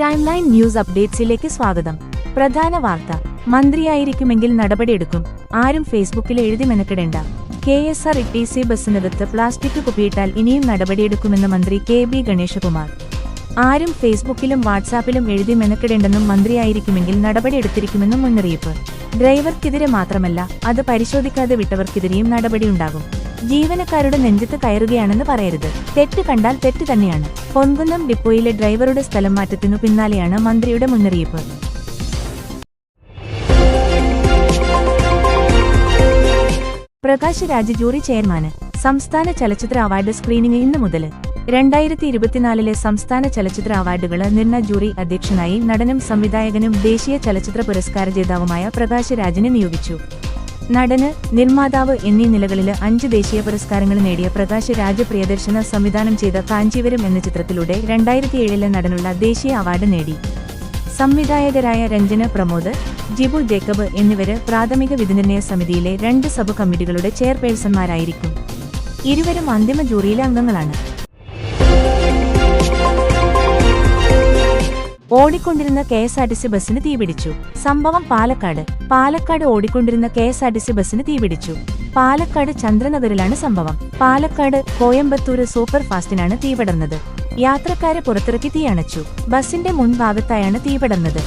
Time line news അപ്ഡേറ്റ്സിലേക്ക് സ്വാഗതം. പ്രധാന വാർത്ത. മന്ത്രിയായിരിക്കുമെങ്കിൽ നടപടിയെടുക്കും. ആരും ഫേസ്ബുക്കിൽ എഴുതി മെനക്കെടേണ്ട. K S R T C ബസ്സിനകത്ത് plastic കുപ്പിയിട്ടാൽ ഇനിയും നടപടിയെടുക്കുമെന്ന് മന്ത്രി കെ ബി ഗണേശകുമാർ. ആരും ഫേസ്ബുക്കിലും വാട്സാപ്പിലും എഴുതി മെനക്കെടേണ്ടെന്നും മന്ത്രിയായിരിക്കുമെങ്കിൽ നടപടിയെടുത്തിരിക്കുമെന്നും മുന്നറിയിപ്പ്. ഡ്രൈവർക്കെതിരെ മാത്രമല്ല അത് പരിശോധിക്കാതെ വിട്ടവർക്കെതിരെയും നടപടിയുണ്ടാകും. ജീവനക്കാരുടെ നെഞ്ചത്ത് കയറുകയാണെന്ന് പറയരുത്. തെറ്റ് കണ്ടാൽ തെറ്റ് തന്നെയാണ്. പൊൻകുന്നം ഡിപ്പോയിലെ ഡ്രൈവറുടെ സ്ഥലം മാറ്റത്തിനു പിന്നാലെയാണ് മന്ത്രിയുടെ മുന്നറിയിപ്പ്. പ്രകാശ് രാജ് ജൂറി ചെയർമാന്. സംസ്ഥാന ചലച്ചിത്ര അവാർഡ് സ്ക്രീനിംഗ് ഇന്നു മുതൽ. രണ്ടായിരത്തി ഇരുപത്തിനാലിലെ സംസ്ഥാന ചലച്ചിത്ര അവാർഡുകൾ നിർണ ജൂറി അധ്യക്ഷനായി നടനും സംവിധായകനും ദേശീയ ചലച്ചിത്ര പുരസ്കാര ജേതാവുമായ പ്രകാശ് രാജിനെ നിയോഗിച്ചു. നടന് നിർമ്മാതാവ് എന്നീ നിലകളിൽ അഞ്ച് ദേശീയ പുരസ്കാരങ്ങൾ നേടിയ പ്രകാശ് രാജപ്രിയദർശന സംവിധാനം ചെയ്ത കാഞ്ചീവരം എന്ന ചിത്രത്തിലൂടെ രണ്ടായിരത്തിയേഴിലെ നടനുള്ള ദേശീയ അവാർഡ് നേടി. സംവിധായകരായ രഞ്ജന പ്രമോദ് ജിബു ജേക്കബ് എന്നിവര് പ്രാഥമിക വിധിനിർണയ സമിതിയിലെ രണ്ട് സബ് കമ്മിറ്റികളുടെ ചെയർപേഴ്സൺമാരായിരിക്കും. ഇരുവരും അന്തിമ ജൂറിയിലെ അംഗങ്ങളാണ്. ഓടിക്കൊണ്ടിരുന്ന K S R T C ബസ്സിന് തീപിടിച്ചു. സംഭവം പാലക്കാട്. പാലക്കാട് ഓടിക്കൊണ്ടിരുന്ന K S R T C ബസ്സിന് തീപിടിച്ചു. പാലക്കാട് ചന്ദ്രനഗറിലാണ് സംഭവം. പാലക്കാട് കോയമ്പത്തൂര് സൂപ്പർ ഫാസ്റ്റിനാണ് തീപടർന്നത്. യാത്രക്കാരെ പുറത്തിറക്കി തീയണച്ചു ബസിന്റെ മുൻഭാഗത്തായാണ് തീപടർന്നത്.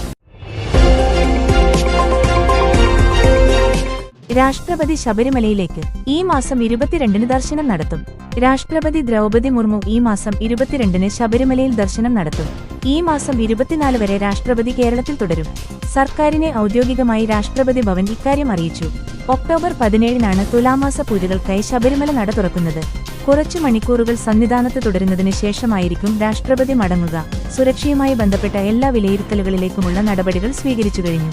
രാഷ്ട്രപതി ശബരിമലയിലേക്ക് ഈ മാസം ഇരുപത്തിരണ്ടിന് ദർശനം നടത്തും. രാഷ്ട്രപതി ദ്രൗപദി മുർമു ഈ മാസം ഇരുപത്തിരണ്ടിന് ശബരിമലയിൽ ദർശനം നടത്തും. ഈ മാസം ഇരുപത്തിനാല് വരെ രാഷ്ട്രപതി കേരളത്തിൽ തുടരും. സർക്കാരിനെ ഔദ്യോഗികമായി രാഷ്ട്രപതി ഭവൻ ഇക്കാര്യം അറിയിച്ചു. ഒക്ടോബർ പതിനേഴിനാണ് തുലാമാസ പൂജകൾക്കായി ശബരിമല നട തുറക്കുന്നത്. കുറച്ചു മണിക്കൂറുകൾ സന്നിധാനത്ത് തുടരുന്നതിന് ശേഷമായിരിക്കും രാഷ്ട്രപതി മടങ്ങുക. സുരക്ഷയുമായി ബന്ധപ്പെട്ട എല്ലാ വിലയിരുത്തലുകളിലേക്കുമുള്ള നടപടികൾ സ്വീകരിച്ചു കഴിഞ്ഞു.